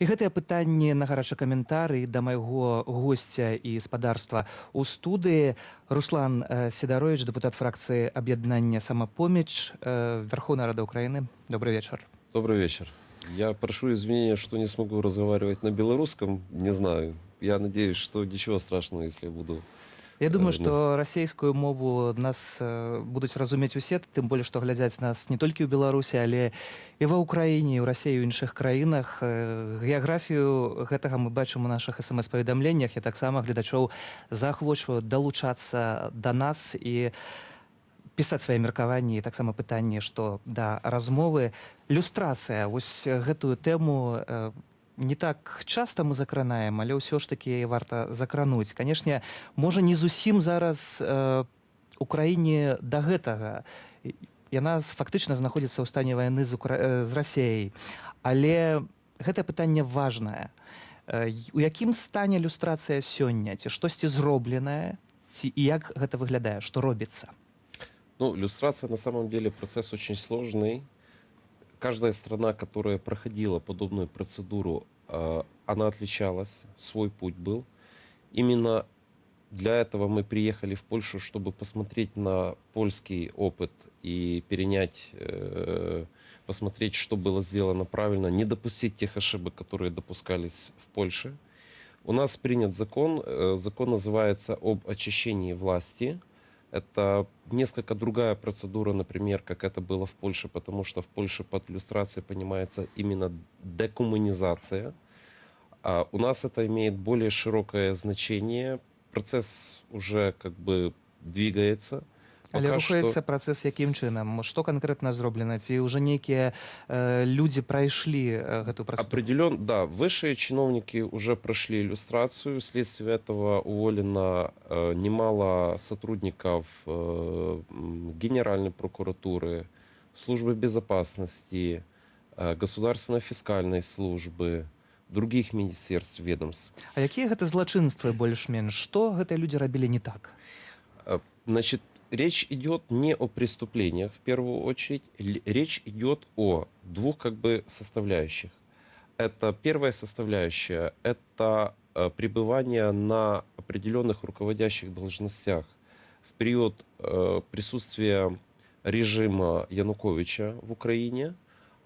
І гэтыя пытанні на гарачы каментарый да майго госця і спадарства у студыі Руслан э, Сідарович, депутат фракцыі аб'яднання самапоміч э, Верховной Рады Украины. Добрый вечер. Добрый вечер. Я прошу извинения, что не смогу разговаривать на белорусском. Не знаю. Я надеюсь, что ничего страшного, если я буду. Я думаю, Э, ну. што расейскую мову нас э, будуць разумець усе, тым болей што глядзяць нас не толькі ў Беларусі, але і ва ўкраіне, і ў рассеі ў іншых краінах. Э, Геаграфію гэтага мы бачым у нашых смс-паведамленнях. Я таксама гледачоў заахвочваю далучацца да нас і пісаць свае меркаванні і таксама пытанні, што да размовы люстрацыя вось гэтую тэму э, не так часта мы закранаем, але ўсё ж такі варта закрануць. Канешне, можа не зусім зараз э, у краіне да гэтага. Яна фактычна знаходзіцца ў стане вайны з, Укра... э, з рассеяй. Але гэтае пытанне важнае. Э, У якім стане люстрацыя сёння ці штосьці зробленае ці як гэта выглядае, што робіцца? Ну, иллюстрация на самом деле процесс очень сложный. Каждая страна, которая проходила подобную процедуру, э, она отличалась, свой путь был. Именно для этого мы приехали в Польшу, чтобы посмотреть на польский опыт и перенять, э, посмотреть, что было сделано правильно, не допустить тех ошибок, которые допускались в Польше. У нас принят закон, э, закон называется об очищении власти. Это несколько другая процедура, например, как это было в Польше, потому что в Польше под иллюстрацией понимается именно декоммунизация. А у нас это имеет более широкое значение. Процесс уже как бы двигается. Але Пока рухаецца что- працэс якім чынам? Што канкрэтна зроблена? Ці ўжо нейкія э, людзі прайшлі э, гэту працэдуру? Определен, да, высшие чиновники уже прошли иллюстрацию. Вследствие этого уволено э, немало сотрудников э, м, Генеральной прокуратуры, службы безопасности, э, государственной фискальной службы, других министерств, ведомств. А якія гэта злачынствы больш-менш? Што гэтыя людзі рабілі не так? Э, Значит, речь идет не о преступлениях в первую очередь, речь идет о двух как бы составляющих. Это первая составляющая, это э, пребывание на определенных руководящих должностях в период э, присутствия режима Януковича в Украине,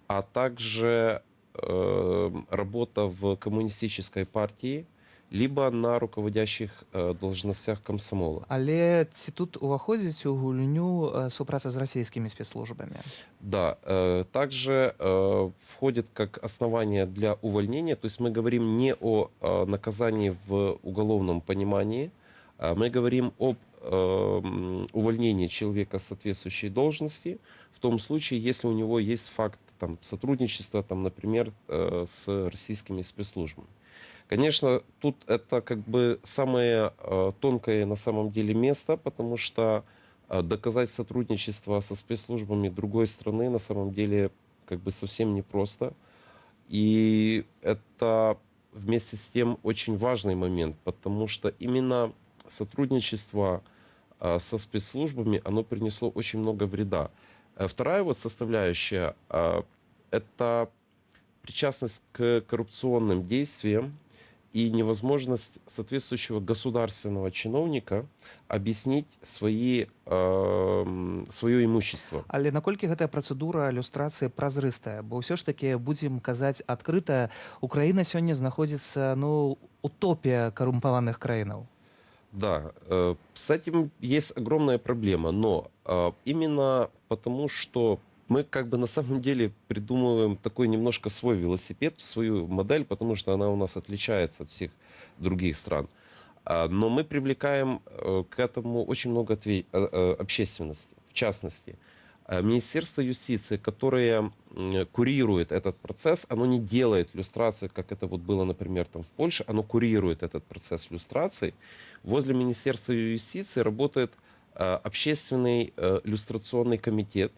а также э, работа в коммунистической партии, либо на руководящих э, должностях комсомола. Але ці тут уваходзіць у гульню э, супраца з расійскімі спецслужбамі? Да, э, также э, входит как основание для увольнения, то есть мы говорим не о э, наказании в уголовном понимании, а мы говорим об э, м, увольнении человека с соответствующей должности в том случае, если у него есть факт там, сотрудничества, там, например, э, с российскими спецслужбами. Конечно, тут это как бы самое э, тонкое на самом деле место, потому что э, доказать сотрудничество со спецслужбами другой страны на самом деле как бы совсем непросто. И это вместе с тем очень важный момент, потому что именно сотрудничество э, со спецслужбами, оно принесло очень много вреда. Вторая вот составляющая это причастность к коррупционным действиям и невозможность соответствующего государственного чиновника объяснить свои, э, м, свое имущество. Але наколькі гэтая працэдура люстрацыі празрыстая, бо ўсё ж такі будзем казаць адкрыта, Украіна сёння знаходзіцца ну у топе карумпаваных краінаў. Да, э, с этим есть огромная проблема, но э, именно потому, что мы как бы на самом деле придумываем такой немножко свой велосипед, свою модель, потому что она у нас отличается от всех других стран. А, Но мы привлекаем э, к этому очень много э, э, общественности. В частности, э, Министерство юстиции, которое курирует этот процесс, оно не делает люстрацию, как это вот было, например, там в Польше, оно курирует этот процесс люстрации. Возле Министерства юстиции работает э, общественный люстрационный комитет,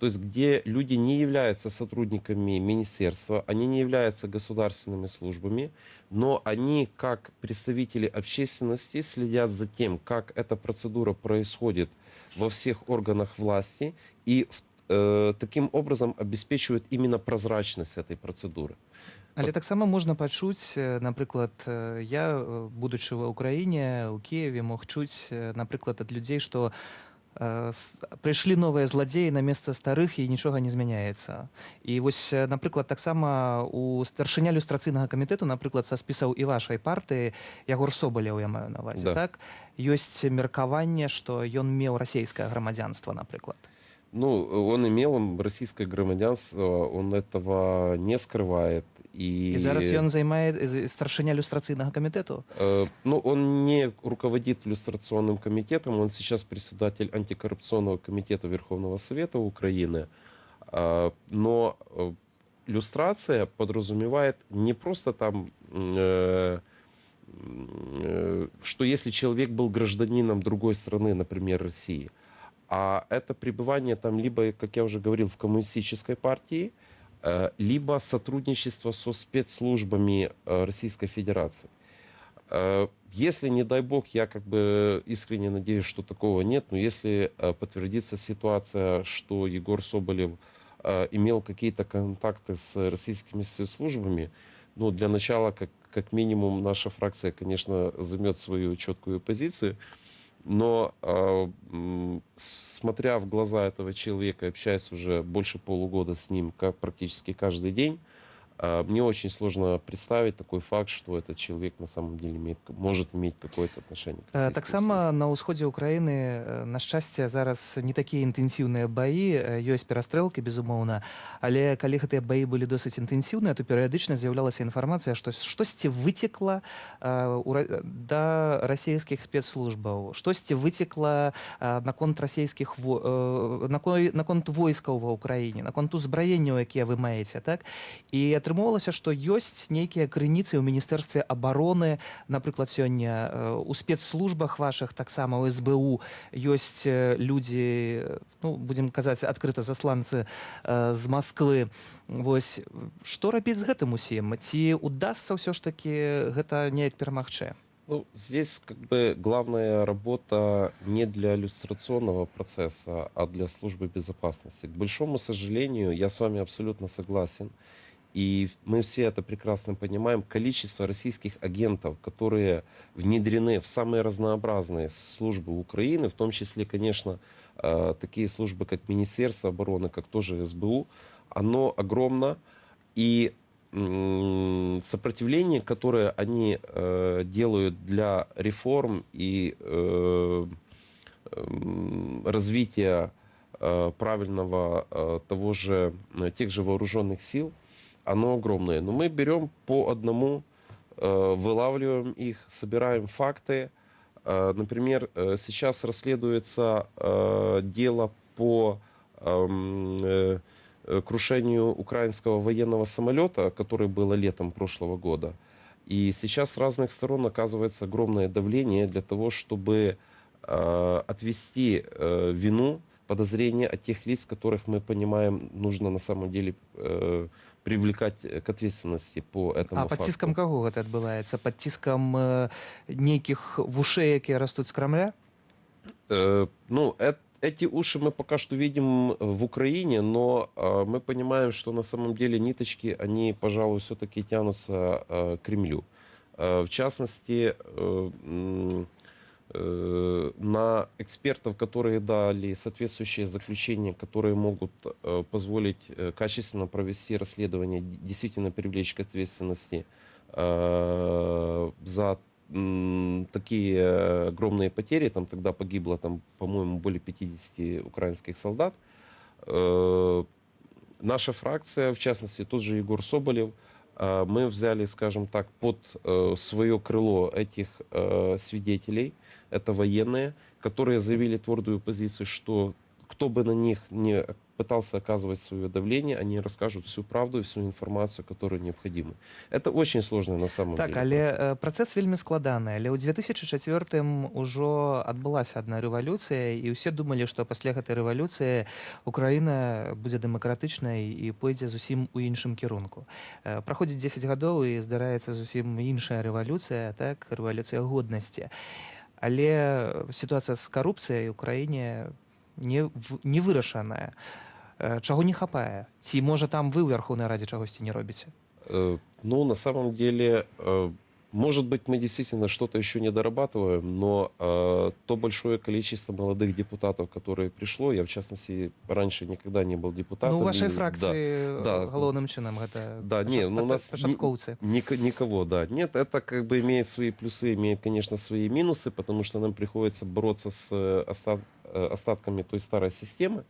то есть где люди не являются сотрудниками министерства, они не являются государственными службами, но они как представители общественности следят за тем, как эта процедура происходит во всех органах власти и э, таким образом обеспечивают именно прозрачность этой процедуры. Але таксама можна пачуць э, напрыклад э, я э, будучы ва ўкраіне у Киеве мог чуць напрыклад ад людзей што с- прыйшлі новыя зладзеі на месца старых і нічога не змяняецца і вось э, напрыклад таксама у старшыня люстрацыйнага камітэту напрыклад са спісаў і вашай партыі ягор собаляў я маю на увазе Да. так? Ёсць меркаванне што ён меў расійскае грамадзянства напрыклад Ну, он имел российское громадянство, он этого не скрывает. И, і зараз ён займае з- старшыня люстрацыйнага камітэту Э, ну, он не руководит иллюстрационным комитетом, он сейчас председатель антикоррупционного комитета Верховного Совета Украины. А, Но э, люстрация подразумевает не просто там, э, э, что если человек был гражданином другой страны, например, России, а это пребывание там либо, как я уже говорил, в коммунистической партии, э, либо сотрудничество со спецслужбами э, Российской Федерации. Э, Если, не дай бог, я как бы искренне надеюсь, что такого нет, но если подтвердится ситуация, что Егор Соболев имел какие-то контакты с российскими спецслужбами, ну, для начала, как, как минимум, наша фракция, конечно, займет свою четкую позицию, но э, смотря в глаза этого человека, общаясь уже больше полугода с ним как практически каждый день, мне очень сложно представить такой факт, что этот человек на самом деле имеет, может иметь какое-то отношение к Э, российским Таксама на ўсходзе ўкраіны э, на шчасце зараз не такія інтэнсіўныя баі э, ёсць перастрэлкі безумоўна але калі гэтыя баі былі досыць інтэнсіўныя то перыядычна з'яўлялася інфармацыя што штосьці выцекла э, у ра- да расійскіх спецслужбаў штосьці выцекла э, наконт расійскіх во- э, накой- наконт войскаў ва ўкраіне наконт узбраенняў якія вы маеце так і атрымоўвалася што ёсць нейкія крыніцы ў міністэрстве абароны напрыклад сёння э, у спецслужбах вашых таксама у СБУ ёсць э, людзі э, ну будзем казаць адкрыта засланцы э, з Масквы Вось што рабіць з гэтым усім ці удасся ўсё ж таки гэта неяк перамагчы Ну, здесь как бы главная работа не для иллюстрационного процесса, а для службы безопасности. К большому сожалению, я с вами абсолютно согласен, и мы все это прекрасно понимаем, количество российских агентов, которые внедрены в самые разнообразные службы Украины, в том числе, конечно, э, такие службы, как Министерство обороны, как тоже СБУ, оно огромно, и сопротивление, которое они э, делают для реформ и э, м, развития правильного того же тех же вооруженных сил, оно огромное. Но мы берем по одному, э, вылавливаем их, собираем факты. Э, Например, э, сейчас расследуется дело по эм, крушению украинского военного самолета, которое было летом прошлого года. И сейчас с разных сторон оказывается огромное давление для того, чтобы отвести вину, подозрения от тех лиц, которых мы понимаем нужно на самом деле э, привлекать э, к ответственности по этому А пад факту. ціскам каго гэта адбываецца пад ціскам э, нейкіх вушэй якія растуць з крамля Э, ну, э- эти уши мы пока что видим в Украине, но э, мы понимаем, что на самом деле ниточки, они, пожалуй, все-таки тянутся э, к Кремлю. Э, в частности, э, м, э, на экспертов, которые дали соответствующие заключения, которые могут э, позволить э, качественно провести расследование, действительно привлечь к ответственности э, за такие э, огромные потери, там тогда погибло, там, по-моему, более 50 украинских солдат. Э, Наша фракция, в частности, тот же Егор Соболев, э, мы взяли, скажем так, под э, свое крыло этих э, свидетелей, это военные, которые заявили твердую позицию, что кто бы на них не пытался оказывать свое давление, они расскажут всю правду и всю информацию, которая необходима. Это очень сложно на самом так деле. але процесс. э, працэс вельмі складаны але ў 2004 ужо адбылася адна рэвалюцыя і ўсе думалі што пасля гэтай рэвалюцыі Украіна будзе дэмакратычнай і пойдзе зусім у іншым кірунку Э, праходзіць 10 гадоў і здараецца зусім іншая рэвалюцыя так рэвалюцыя годнасці але сітуацыя з карупцыяй у краіне не в- не вырашаная Е, Чаго не хапае? Ці можа там вы ў Верховнай Радзе чагосьці не робіце? Э, Ну, на самом деле, э, может быть, мы действительно что-то еще не дорабатываем, но э, то большое количество молодых депутатов, которые пришло, я, в частности, раньше никогда не был депутатом. Ну, у вашай и- да. фракцыі да. галоўным чынам гэта Да, не, ну, у нас не- пачаткоўцы. Ник- никого, да. Нет, это как бы имеет свои плюсы, имеет, конечно, свои минусы, потому что нам приходится бороться с э, оста- э, остатками той старой системы.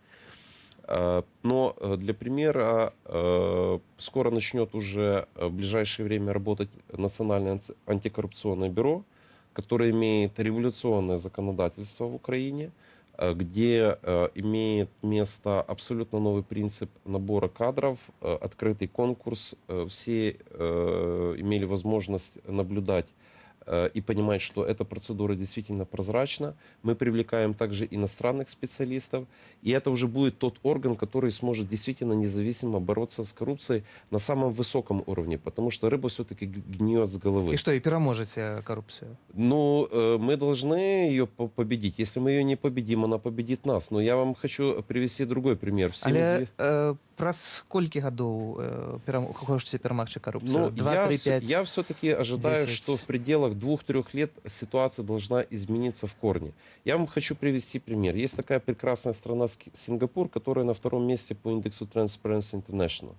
Э, Но э, для примера, э, скоро начнет уже э, в ближайшее время работать Национальное анти- антикоррупционное бюро, которое имеет революционное законодательство в Украине, э, где э, имеет место абсолютно новый принцип набора кадров, э, открытый конкурс. Э, Все э, имели возможность наблюдать э, и понимать, что эта процедура действительно прозрачна. Мы привлекаем также иностранных специалистов, и это уже будет тот орган, который сможет действительно независимо бороться с коррупцией на самом высоком уровне, потому что рыба все-таки гниет с головы. І што і пераможаце карупцыю? Ну, э, мы должны ее по- победить. Если мы ее не победим, она победит нас. Но я вам хочу привести другой пример. Всем Але изве- праз колькі гадоў э, перам... хочаце перамагчы карупцыю? Ну, Два, я, я все-таки ожидаю, 10. что в пределах двух-трех лет ситуация должна измениться в корне. Я вам хочу привести пример. Есть такая прекрасная страна Сингапур, которая на втором месте по индексу Transparency International.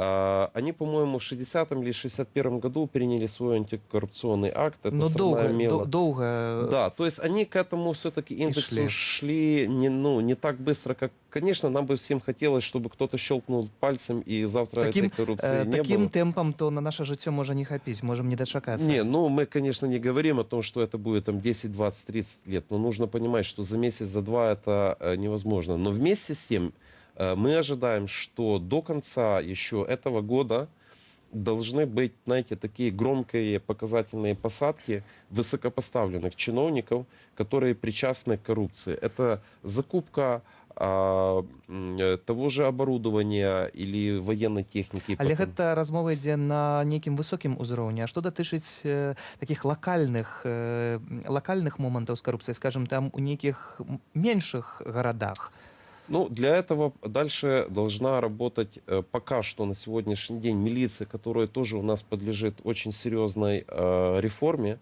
А, Они, по-моему, в 60-м или 61-м году приняли свой антикоррупционный акт. Эта Ну, страна доўга, имела- до- доўга Да, то есть они к этому все-таки индексу шли. шли, не, ну, не так быстро, как... Конечно, нам бы всем хотелось, чтобы кто-то щелкнул пальцем, и завтра Таким, этой коррупции э, не таким было. темпам то на наше жыццё можа не хапіць можем не дачакацца Не, ну мы, конечно, не говорим о том, что это будет там 10, 20, 30 лет, но нужно понимать, что за месяц, за два это э, невозможно. Но вместе с тем э, мы ожидаем, что до конца еще этого года должны быть, знаете, такие громкие показательные посадки высокопоставленных чиновников, которые причастны к коррупции. Это закупка а, м, э, того же оборудования или военной техники. Але потом. гэта размова ідзе на нейкім высокім узроўні А што датычыць э, такіх лакальных э, лакальных момантаў з карупцыі скажем там у нейкіх м- меншых гарадах Ну, для этого дальше должна работать э, пока что на сегодняшний день милиция, которая тоже у нас подлежит очень серьезной э, реформе.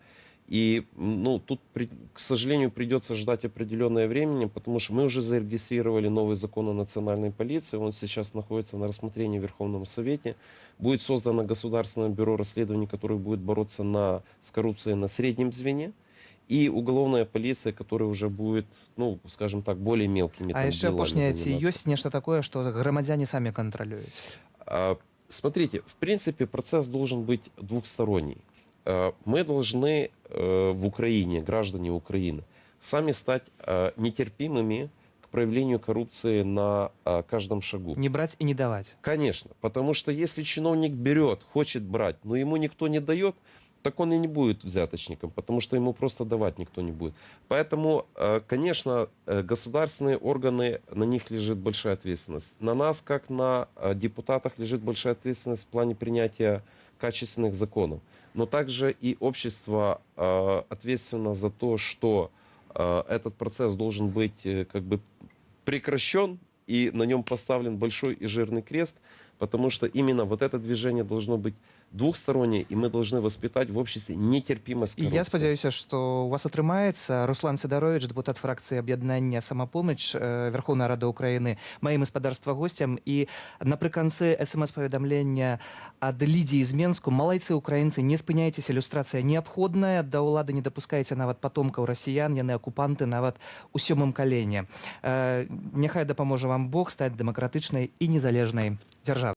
И, ну, тут, при- к сожалению, придется ждать определенное времени, потому что мы уже зарегистрировали новый закон о национальной полиции. Он сейчас находится на рассмотрении в Верховном Совете. Будет создано Государственное бюро расследований, которое будет бороться на, с коррупцией на среднем звене И уголовная полиция, которая уже будет, ну, скажем так, более мелкими. А там яшчэ делами апошняе ці заниматься. ёсць нешта такое што грамадзяне самі кантралююць А, Смотрите, в принципе, процесс должен быть двухсторонний. А, Мы должны э, в Украине, граждане Украины, сами стать э, нетерпимыми к проявлению коррупции на э, каждом шагу. не браць і не даваць Конечно, потому что если чиновник берет, хочет брать, но ему никто не дает, так он и не будет взяточником, потому что ему просто давать никто не будет. Поэтому, э, конечно, э, государственные органы, на них лежит большая ответственность. На нас, как на э, депутатах, лежит большая ответственность в плане принятия качественных законов. Но также и общество ответственно за то, что этот процесс должен быть как бы прекращен и на нем поставлен большой и жирный крест, потому что именно вот это движение должно быть двухстороннее, и мы должны воспитать в обществе нетерпимость к І я коррупции. спадзяюся што у вас атрымаецца Руслан Сідарович депутат фракцыі аб'яднання самапомач э, Верховная Рада Украіны маім гаспадарства госцям і напрыканцы смс-паведамлення ад лідзіі з Менску малайцы украінцы не спыняйцеся ілюстрацыя неабходная да ўлады не дапускаеце нават патомкаў расіян яны акупанты нават у сёмым калене Э, няхай дапаможа вам Бог стаць дэмакратычнай і незалежнай дзяржавай